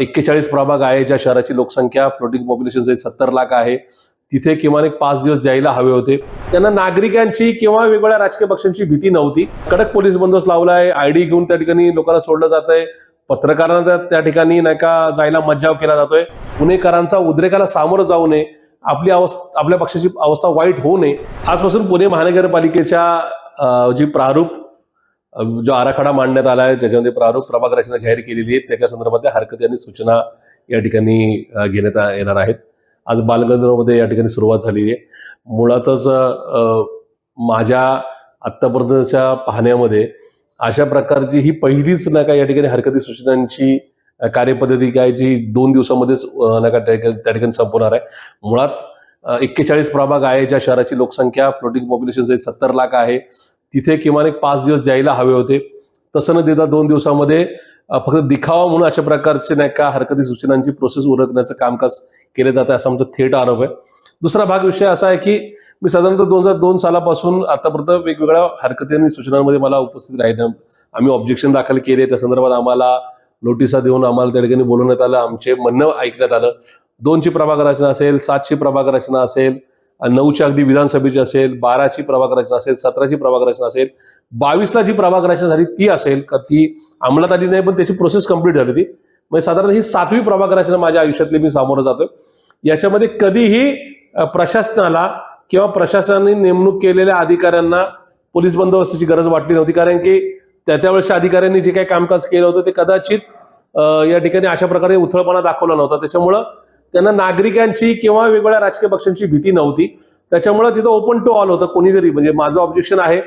एक्केचाळीस प्रभाग आहे ज्या शहराची लोकसंख्या फ्लोटिंग पॉप्युलेशन सत्तर लाख आहे. तिथे किमान एक पाच दिवस द्यायला हवे होते. त्यांना नागरिकांची किंवा वेगवेगळ्या राजकीय पक्षांची भीती नव्हती. कडक पोलीस बंदोबस्त आहे आयडी घेऊन त्या ठिकाणी लोकांना सोडलं जात आहे पत्रकारांना त्या- ठिकाणी नाही का जायला मज्जाव केला जातोय. पुणेकरांचा उद्रेकाला सामोरं जाऊ नये. आपली अवस्था आपल्या पक्षाची अवस्था वाईट होऊ नये. आजपासून पुणे महानगरपालिकेच्या जी प्रारूप जो आराखडा मांडण्यात आला आहे ज्याच्यामध्ये प्रारूप प्रभाग रचना जाहीर केलेली आहे त्याच्या संदर्भातल्या हरकती आणि सूचना या ठिकाणी घेण्यात आ- येणार आहेत. आज बालगंधर्वमध्ये या ठिकाणी सुरुवात झाली आहे. मुळातच माझ्या आत्तापर्यंतच्या पाहण्यामध्ये अशा प्रकारची ही पहिलीच ना का या ठिकाणी हरकती सूचनांची कार्यपद्धती काय जी दोन दिवसामध्येच ना का त्या त्या ठिकाणी संपवणार आहे. मुळात एक्केचाळीस प्रभाग आहे ज्या शहराची लोकसंख्या फ्लोटिंग पॉप्युलेशन सत्तर लाख आहे. तिथे किमान एक पाच दिवस द्यायला हवे होते. तसं न देता दोन दिवसामध्ये फक्त दिखावा म्हणून अशा प्रकारचे नाही का हरकती सूचनांची प्रोसेस उरकण्याचं कामकाज केलं जातं असा आमचा थेट आरोप आहे. दुसरा भाग विषय असा आहे की मी साधारणतः दोन हजार दोन सालापासून आतापर्यंत वेगवेगळ्या हरकती आणि सूचनांमध्ये मला उपस्थित राहिलं. आम्ही ऑब्जेक्शन दाखल केले. त्या संदर्भात आम्हाला नोटिसा देऊन आम्हाला त्या ठिकाणी बोलवण्यात आलं. आमचे म्हणणं ऐकण्यात आलं. दोनची प्रभाग रचना असेल सातची प्रभाग रचना असेल नऊची अगदी विधानसभेची असेल बाराची प्रभाग रचना असेल सतराची प्रभाग रचना असेल बावीसला जी प्रभाग रचना झाली ती असेल का ती अंमलात आली नाही पण त्याची प्रोसेस कंप्लीट झाली ती म्हणजे साधारण ही सातवी प्रभाग रचना माझ्या आयुष्यातली मी सामोरं जातोय. याच्यामध्ये कधीही प्रशासनाला किंवा प्रशासनाने नेमणूक केलेल्या अधिकाऱ्यांना पोलीस बंदोबस्ताची गरज वाटली नव्हती. कारण की त्या त्यावेळेसच्या अधिकाऱ्यांनी जे काही कामकाज केलं होतं ते कदाचित या ठिकाणी अशा प्रकारे उथळपणा दाखवला नव्हता. त्याच्यामुळं त्यांना नागरिकांची किंवा वेगवेगळ्या राजकीय पक्षांची भीती नव्हती. त्याच्यामुळे तिथं ओपन टू ऑल होतं कोणी जरी म्हणजे माझं ऑब्जेक्शन आहे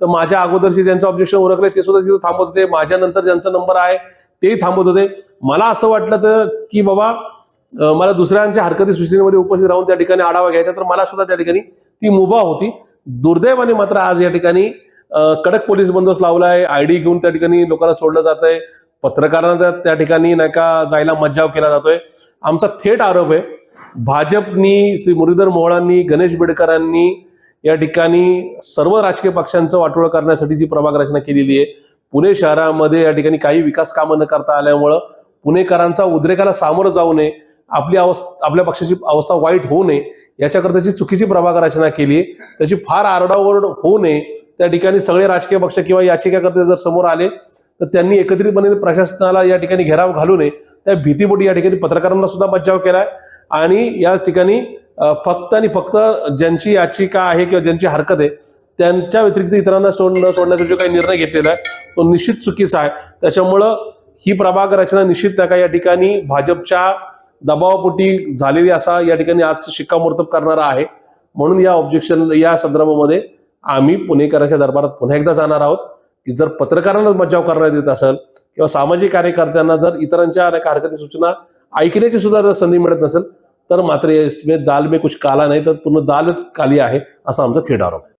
तर माझ्या अगोदरशी ज्यांचं ऑब्जेक्शन ओळखलं ते सुद्धा तिथं थांबत होते. माझ्या नंतर ज्यांचा नंबर आहे तेही थांबत होते. मला असं वाटलं तर की बाबा मला दुसऱ्यांच्या हरकती सूचनेमध्ये उपस्थित राहून त्या ठिकाणी आढावा घ्यायचा तर मला सुद्धा त्या ठिकाणी ती मुभा होती. दुर्दैवाने मात्र आज या ठिकाणी कडक पोलीस बंदोबस्त आहे आयडी घेऊन त्या ठिकाणी लोकांना सोडलं जात आहे पत्रकारांना त्या- त्या ठिकाणी नाही का जायला मज्जाव केला जातोय. आमचा थेट आरोप आहे भाजपनी श्री मुरलीधर मोहळांनी गणेश बेडकरांनी या ठिकाणी सर्व राजकीय पक्षांचं वाटोळ करण्यासाठी जी प्रभाग रचना केलेली आहे पुणे शहरामध्ये या ठिकाणी काही विकास कामं न करता आल्यामुळं पुणेकरांचा उद्रेकाला सामोरं जाऊ नये आपली अवस्था आपल्या पक्षाची अवस्था वाईट होऊ नये याच्याकरताची चुकीची प्रभाग रचना केली आहे त्याची फार आरडाओरड होऊ नये त्या ठिकाणी सगळे राजकीय पक्ष किंवा याचिकाकर्ते जर समोर आले तर त्यांनी एकत्रितपणे प्रशासनाला या ठिकाणी घेराव घालू नये. त्या भीतीपोटी या ठिकाणी पत्रकारांना सुद्धा बचाव केलाय. आणि या ठिकाणी फक्त आणि फक्त ज्यांची याचिका आहे किंवा ज्यांची हरकत आहे त्यांच्या व्यतिरिक्त इतरांना सोड सोडण्याचा जो काही निर्णय घेतलेला आहे तो निश्चित चुकीचा आहे. त्याच्यामुळं ही प्रभाग रचना निश्चित त्या काही या ठिकाणी भाजपच्या दबावापोटी झालेली असा या ठिकाणी आज शिक्कामोर्तब करणारा आहे. म्हणून या ऑब्जेक्शन या संदर्भामध्ये आम्ही पुणेकरांच्या दरबारात पुन्हा एकदा जाणार आहोत. की जर पत्रकारांना मज्जाव करण्यात येत असेल किंवा सामाजिक कार्यकर्त्यांना जर इतरांच्या अनेक हरकती सूचना ऐकण्याची सुद्धा जर संधी मिळत नसेल तर मात्र इसमें म्हणजे दाल में कुछ काला नाही तर पूर्ण दालच काली आहे असा आमचा थेट आरोप आहे.